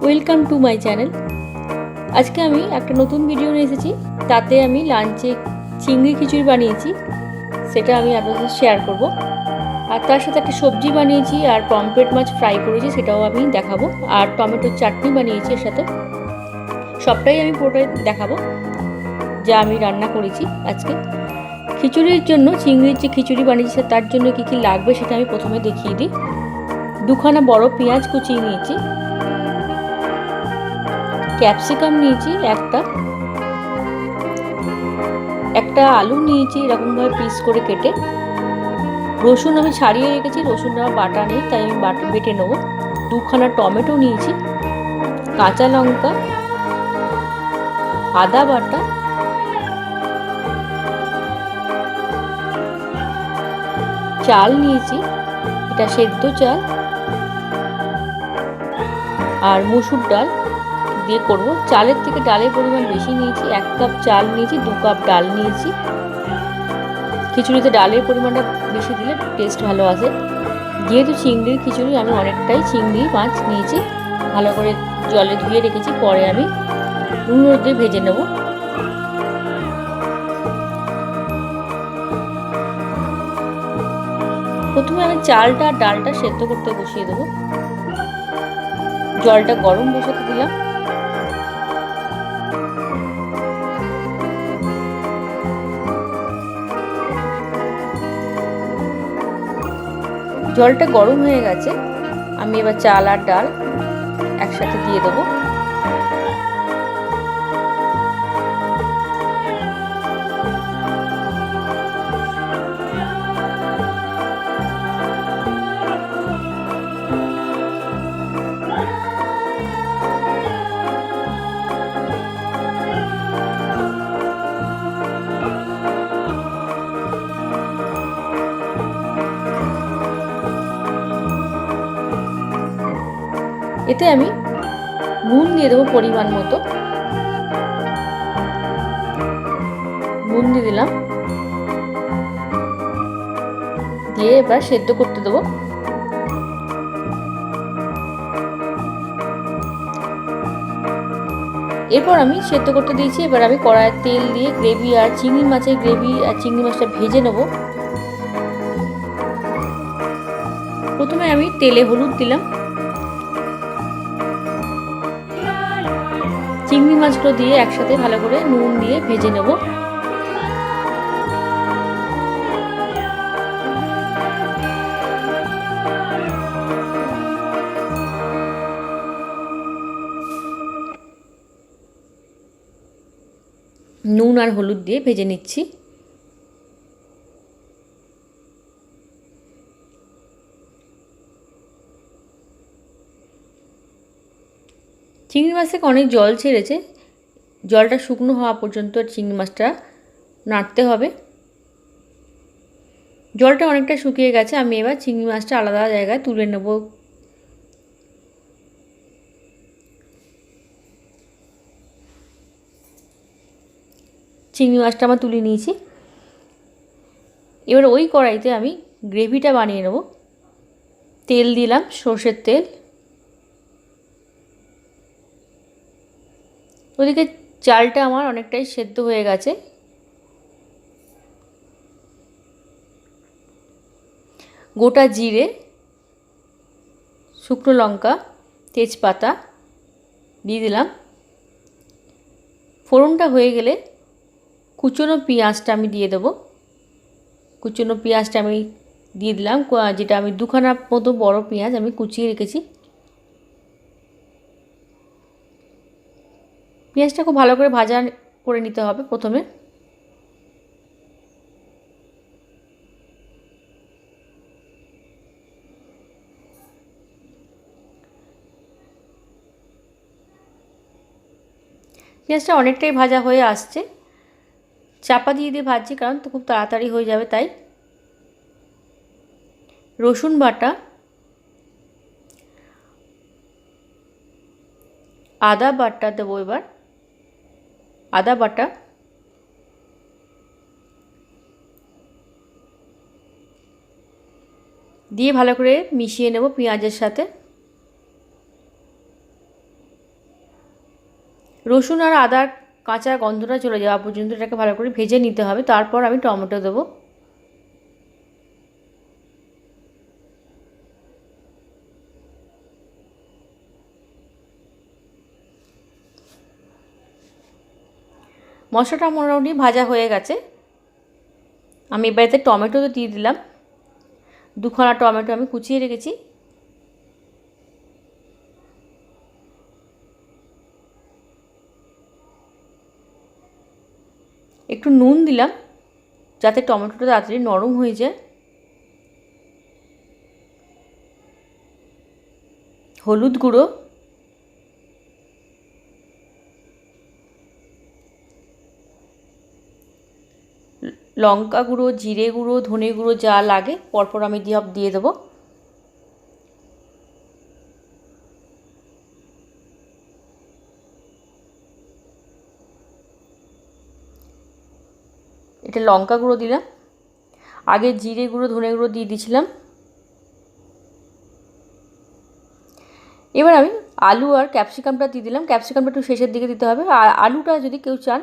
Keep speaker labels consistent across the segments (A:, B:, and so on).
A: Welcome to my channel আজকে আমি একটা নতুন ভিডিও নিয়ে এসেছি। তাতে আমি লাঞ্চে চিংড়ি খিচুড়ি বানিয়েছি। সেটা আমি আপনাদের শেয়ার করব। আর তার সাথে একটা সবজি বানিয়েছি আর পমফ্রেট মাছ ফ্রাই করেছি, সেটাও আমি দেখাবো। আর টমেটোর চাটনি বানিয়েছি এর সাথে। সবটাই আমি পুরোটাই দেখাবো, যা আমি রান্না করেছি আজকে। খিচুড়ির জন্য, চিংড়ির যে খিচুড়ি বানিয়েছি, তার জন্য কী কী লাগবে সেটা আমি প্রথমে দেখিয়ে দিই। দুখানা বড় পেঁয়াজ কুচিয়ে নিয়েছি। ক্যাপসিকাম নিয়েছি, একটা। একটা আলু নিয়েছি, এরকমভাবে পিস করে কেটে। রসুন আমি ছাড়িয়ে রেখেছি রসুনটা আমার বাটা নেই, তাই আমি বাটা, বেটে নেব। দুখানা টমেটো নিয়েছি, কাঁচা লঙ্কা, আদা বাটা। চাল নিয়েছি, এটা সেদ্ধ চাল। আর মুসুর ডাল। দিয়ে করব। চালের থেকে ডালের পরিমাণ বেশি নিয়েছি, এক কাপ চাল নিয়েছি, দু কাপ ডাল নিয়েছি। খিচুড়িতে ডালের পরিমাণটা বেশি দিলে টেস্ট ভালো আসে। যেহেতু চিংড়ির খিচুড়ি, আমি অনেকটাই চিংড়ি মাছ নিয়েছি। ভালো করে জলে ধুয়ে রেখেছি, পরে আমি নুন দিয়ে ভেজে নেব। প্রথমে আমি চালটা ডালটা সেদ্ধ করতে বসিয়ে দেবো। জলটা গরম বসাতে দিলাম। জলটা গরম হয়ে গেছে আমি এবার চাল আর ডাল একসাথে দিয়ে দেবো। এতে আমি নুন দিয়ে দেবো পরিমাণ মতো। নুন দিয়ে দিলাম। দিয়ে এবার সেদ্ধ করতে দেবো। এরপর আমি সেদ্ধ করতে দিয়েছি, এবার আমি কড়াইয়ের তেল দিয়ে গ্রেভি আর চিংড়ি মাছের গ্রেভি আর চিংড়ি মাছটা ভেজে নেব। প্রথমে আমি তেলে হলুদ দিলাম। চিংড়ি মাছগুলো দিয়ে একসাথে ভালো করে নুন দিয়ে ভেজে নেব। নুন আর হলুদ দিয়ে ভেজে নিচ্ছি। চিংড়ি মাছ থেকে অনেক জল ছেড়েছে। জলটা শুকনো হওয়া পর্যন্ত চিংড়ি মাছটা নাড়তে হবে। জলটা অনেকটা শুকিয়ে গেছে, আমি এবার চিংড়ি মাছটা আলাদা জায়গায় তুলে নেব। চিংড়ি মাছটা আমার তুলে নিয়েছি। এবার ওই কড়াইতে আমি গ্রেভিটা বানিয়ে নেব। তেল দিলাম, সর্ষের তেল। ওদিকে চালটা আমার অনেকটাই সেদ্ধ হয়ে গেছে। গোটা জিরে, শুকনো লঙ্কা, তেজপাতা দিয়ে দিলাম। ফোড়নটা হয়ে গেলে কুচনো পেঁয়াজটা আমি দিয়ে দেবো। কুচনো পেঁয়াজটা আমি দিয়ে দিলাম। যেটা আমি দুখানা মতো বড় পেঁয়াজ আমি কুচিয়ে রেখেছি। পেঁয়াজটা খুব ভালো করে ভাজা করে নিতে হবে প্রথমে। পেঁয়াজটা অনেকটাই ভাজা হয়ে আসছে। চাপা দিয়ে দিয়ে ভাজছি কারণ তো খুব তাড়াতাড়ি হয়ে যাবে তাই। রসুন বাটা, আদা বাটা দেবো এবার। আদা বাটা, দিয়ে ভালো করে মিশিয়ে নেব পেঁয়াজের সাথে। রসুন আর আদার কাঁচা গন্ধটা চলে যাওয়া পর্যন্ত এটাকে ভালো করে ভেজে নিতে হবে। তারপর আমি টমেটো দেবো। মশলাটা মোটামুটি ভাজা হয়ে গেছে। আমি এবারেতে টমেটো তো দিয়ে দিলাম। দুখানা টমেটো আমি কুচিয়ে রেখেছি। একটু নুন দিলাম, যাতে টমেটোটা তাড়াতাড়ি নরম হয়ে যায়। হলুদ গুঁড়ো। লঙ্কা গুঁড়ো, জিরে গুঁড়ো, ধনে গুঁড়ো যা লাগে, পরপর আমি দিয়ে দিয়ে দেবো। এটা লঙ্কা গুঁড়ো দিলাম। আগে জিরে গুঁড়ো, ধনে গুঁড়ো দিয়ে দিয়েছিলাম এবার আমি আলু আর ক্যাপসিকামটা দিয়ে দিলাম। ক্যাপসিকামটা একটু শেষের দিকে দিতে হবে। আর আলুটা যদি কেউ চান,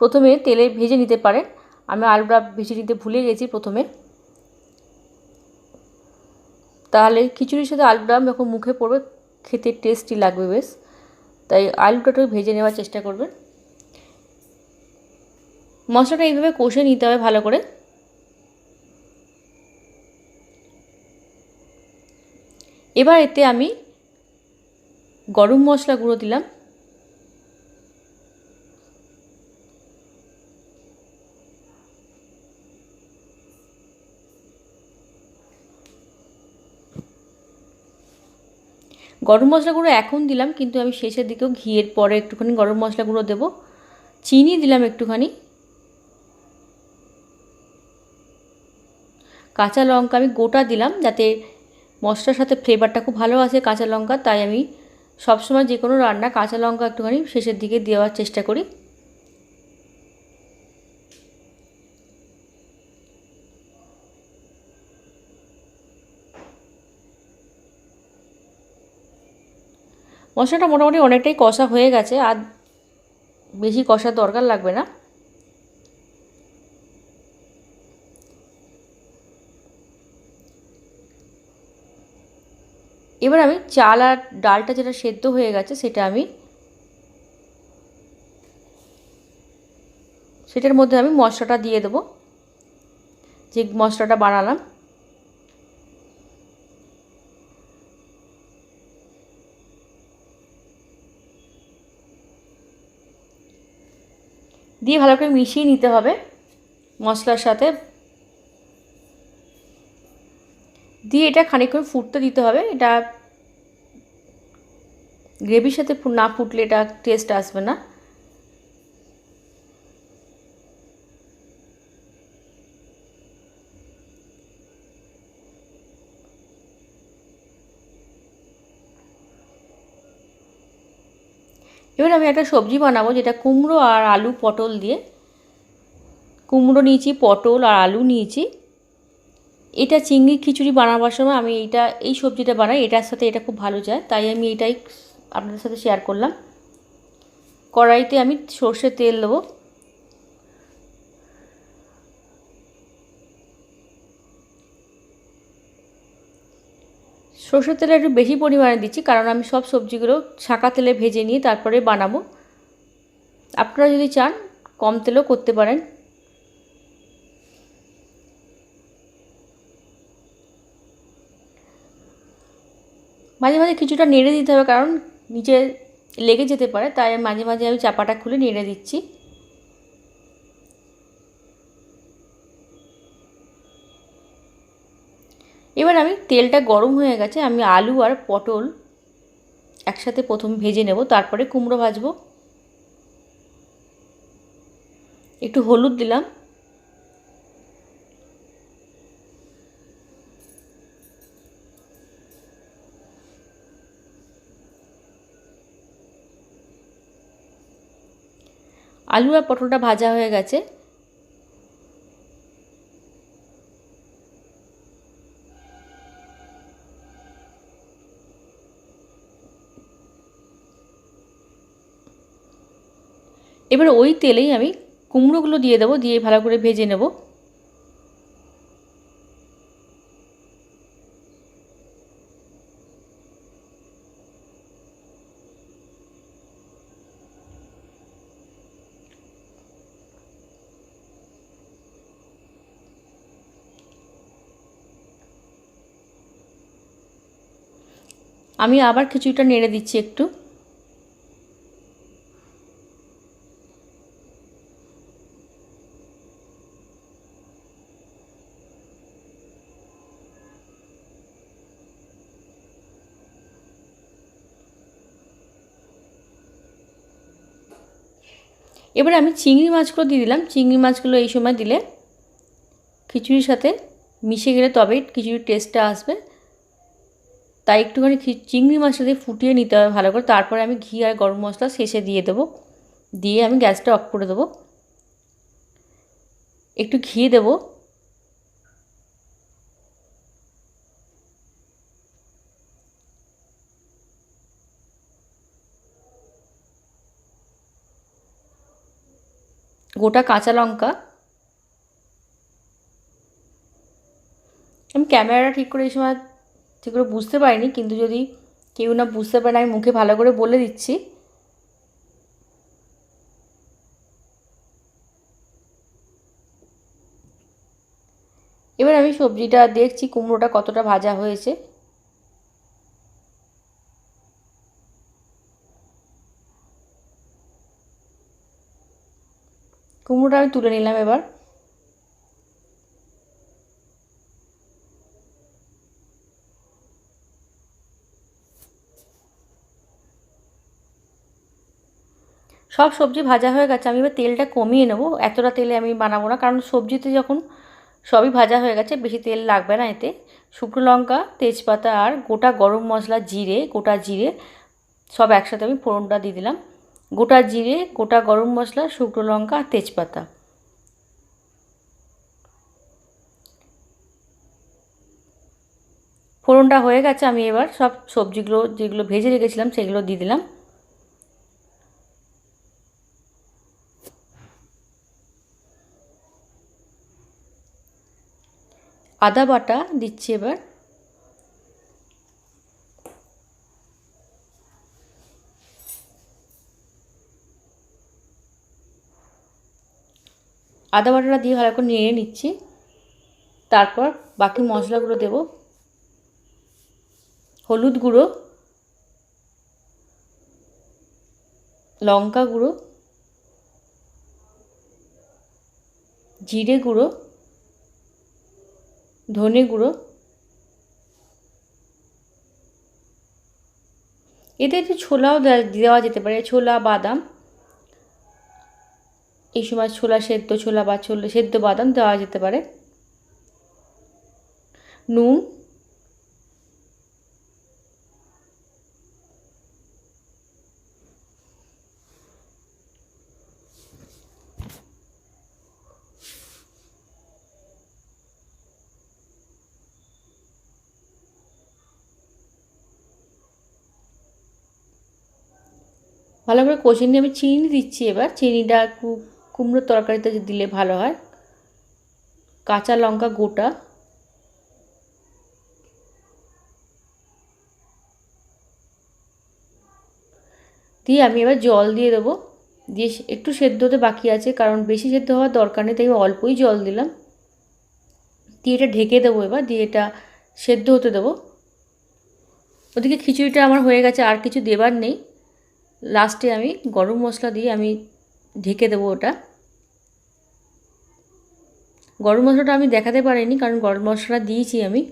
A: প্রথমে তেলে ভেজে নিতে পারেন। আমি আলুটা ভেজে নিতে ভুলে গেছি প্রথমে। তাহলে খিচুড়ির সাথে আলুটা যখন মুখে পড়বে, খেতে টেস্টি লাগবে বেশ। তাই আলুটা একটু ভেজে নেওয়ার চেষ্টা করবেন মশলাটা এইভাবে কষে নিতে হবে ভালো করে। এবার এতে আমি গরম মশলা গুঁড়ো দিলাম। গরম মশলা গুঁড়ো এখন দিলাম, কিন্তু আমি শেষের দিকেও ঘিয়ের পরে একটুখানি গরম মশলা গুঁড়ো দেবো। চিনি দিলাম একটুখানি। কাঁচা লঙ্কা আমি গোটা দিলাম, যাতে মশলার সাথে ফ্লেভারটা খুব ভালো আসে কাঁচা লঙ্কা, তাই আমি সবসময় যে কোনো রান্না কাঁচা লঙ্কা একটুখানি শেষের দিকে দেওয়ার চেষ্টা করি। মশলাটা মোটামুটি অনেকটাই কষা হয়ে গেছে, আর বেশি কষার দরকার লাগবে না। এবার আমি চাল আর ডালটা যেটা সেদ্ধ হয়ে গেছে, সেটা আমি সেটার মধ্যে আমি মশলাটা দিয়ে দেবো। যে মশলাটা বানালাম দিয়ে ভালো করে মিশিয়ে নিতে হবে মশলার সাথে। দিয়ে এটা খানিকক্ষণ ফুটতে দিতে হবে। এটা গ্রেভির সাথে না ফুটলে এটা টেস্ট আসবে না। এবার আমি একটা সবজি বানাবো, যেটা কুমড়ো আর আলু পটল দিয়ে। কুমড়ো নিয়েছি, পটল আর আলু নিয়েছি। এটা চিংড়ি খিচুড়ি বানাবার সময় আমি এইটা, এই সবজিটা বানাই, এটার সাথে এটা খুব ভালো যায়, তাই আমি এটাই আপনাদের সাথে শেয়ার করলাম। কড়াইতে আমি সর্ষের তেল দেবো। সর্ষের তেলে একটু বেশি পরিমাণে দিচ্ছি, কারণ আমি সব সবজিগুলো শাঁকা তেলে ভেজে নিয়ে তারপরে বানাবো। আপনারা যদি চান, কম তেলও করতে পারেন। মাঝে মাঝে কিছুটা নেড়ে দিতে হবে, কারণ নিচে লেগে যেতে পারে, তাই মাঝে মাঝে আমি চাপাটা খুলে নেড়ে দিচ্ছি। এবার আমি তেলটা গরম হয়ে গেছে, আমি আলু আর পটল একসাথে প্রথম ভেজে নেব, তারপরে কুমড়ো ভাজবো। একটু হলুদ দিলাম। আলু আর পটলটা ভাজা হয়ে গেছে। এবার ওই তেলেই আমি কুমড়োগুলো দিয়ে দেবো, দিয়ে ভালো করে ভেজে নেব। আমি আবার খিচুড়িটা নেড়ে দিচ্ছি একটু। এবার আমি চিংড়ি মাছগুলো দিয়ে দিলাম। চিংড়ি মাছগুলো এই সময় দিলে খিচুড়ির সাথে মিশে গেলে তবেই খিচুড়ির টেস্টটা আসবে। তাই একটুখানি চিংড়ি মাছটা দিয়ে ফুটিয়ে নিতে হবে ভালো করে। তারপরে আমি ঘি আর গরম মশলা শেষে দিয়ে দেবো। দিয়ে আমি গ্যাসটা অফ করে দেবো। একটু ঘি দেবো। গোটা কাঁচা লঙ্কা। আমি ক্যামেরাটা ঠিক করে এই সময় ঠিক করে বুঝতে পারিনি, কিন্তু যদি কেউ না বুঝতে পারে, আমি মুখে ভালো করে বলে দিচ্ছি। এবার আমি সবজিটা দেখছি, কুমড়োটা কতটা ভাজা হয়েছে। কুমড়োটা আমি তুলে নিলাম এবার। সব সবজি ভাজা হয়ে গেছে, আমি এবার তেলটা কমিয়ে নেব। এতটা তেলে আমি বানাবো না, কারণ সবজিতে যখন সবই ভাজা হয়ে গেছে, বেশি তেল লাগবে না এতে। শুকনো লঙ্কা, তেজপাতা আর গোটা গরম মশলা, জিরে, গোটা জিরে সব একসাথে আমি ফোড়নটা দিয়ে দিলাম। গোটা জিরে, গোটা গরম মশলা, শুকনো লঙ্কা আর তেজপাতা। ফোড়নটা হয়ে গেছে, আমি এবার সব সবজিগুলো যেগুলো ভেজে রেখেছিলাম, সেগুলো দিয়ে দিলাম। আদা বাটা দিচ্ছি এবার। আদা বাটাটা দিয়ে ভালো করে নিয়ে নিচ্ছি। তারপর বাকি মশলাগুলো দেব। হলুদ গুঁড়ো, লঙ্কা গুঁড়ো, জিরে গুঁড়ো, ধনে গুঁড়ো। এতে একটু ছোলাও দেওয়া যেতে পারে, ছোলা, বাদাম। এই সময় ছোলা সেদ্ধ, ছোলা বা ছোলা সেদ্ধ বাদাম দেওয়া যেতে পারে। নুন। ভালো করে কষিয়ে নিয়ে আমি চিনি দিচ্ছি এবার। চিনিটা একটু কুমড়োর তরকারিতে দিলে ভালো হয়। কাঁচা লঙ্কা গোটা। দিয়ে আমি এবার জল দিয়ে দেবো। দিয়ে একটু সেদ্ধ হতে বাকি আছে, কারণ বেশি সেদ্ধ হওয়ার দরকার নেই, তাই অল্পই জল দিলাম। দিয়ে এটা ঢেকে দেবো এবার, দিয়ে এটা সেদ্ধ হতে দেবো। ওদিকে খিচুড়িটা আমার হয়ে গেছে, আর কিছু দেবার নেই। লাস্টে আমি গরম মশলা দিয়ে আমি ঢেকে দেবো ওটা। গরম মশলাটা আমি দেখাতে পারিনি, কারণ গরম মশলা দিয়েছি আমি।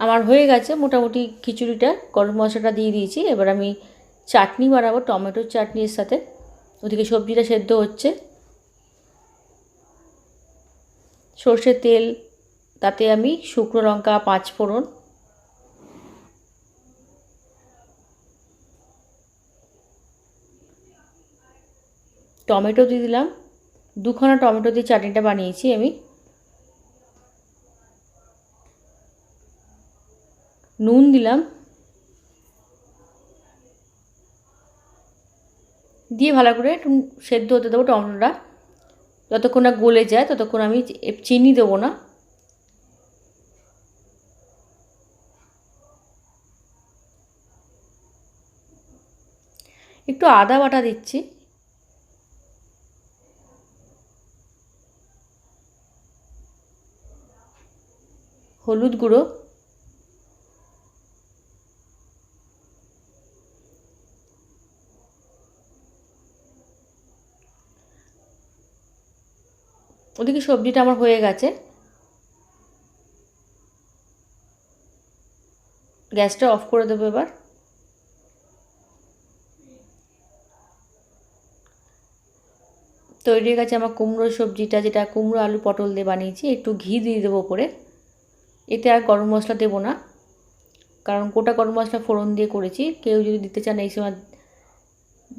A: আমার হয়ে গেছে মোটামুটি খিচুড়িটা, গরম মশলাটা দিয়ে দিয়েছি। এবার আমি চাটনি বানাবো, টমেটোর চাটনির সাথে। ওদিকে সবজিটা সেদ্ধ হচ্ছে। সর্ষের তেল, তাতে আমি শুকনো লঙ্কা পাঁচ টমেটো দিয়ে দিলাম। দুখানা টমেটো দিয়ে চাটনিটা বানিয়েছি আমি। নুন দিলাম। দিয়ে ভালো করে একটু সেদ্ধ হতে দেবো টমেটোটা। যতক্ষণ না গলে যায়, ততক্ষণ আমি চিনি দেবো না। একটু আদা বাটা দিচ্ছি। হলুদ গুঁড়ো, ওদিকে সবজিটা আমার হয়ে গেছে। গ্যাসটা অফ করে দেবো এবার। তৈরি হয়ে গেছে আমার কুমড়ো সবজিটা, যেটা কুমড়ো, আলু, পটল দিয়ে বানিয়েছি। একটু ঘি দিয়ে দেবো ওপরে। এতে আর গরম মশলা দেবো না। কারণ গোটা গরম মশলা ফোড়ন দিয়ে করেছি। কেউ যদি দিতে চান এই সময়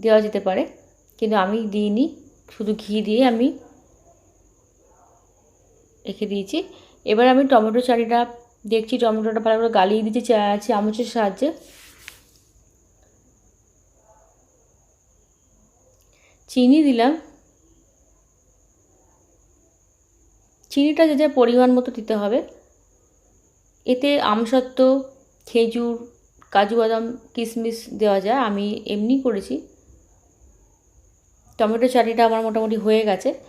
A: দেওয়া যেতে পারে। কিন্তু আমি দিইনি। শুধু ঘি দিয়ে আমি রেখে দিয়েছি। এবার আমি টমেটো চাটনিটা দেখছি। টমেটোটা ভালো করে গালিয়ে দিচ্ছি চামচের সাহায্যে। চিনি দিলাম। চিনিটা যে যা পরিমাণ মতো দিতে হবে। এতে আমসত্ত্ব, খেজুর, কাজু বাদাম, কিশমিশ দেওয়া যায়। আমি এমনি করেছি। টমেটো চাটনিটা আমার মোটামুটি হয়ে গেছে।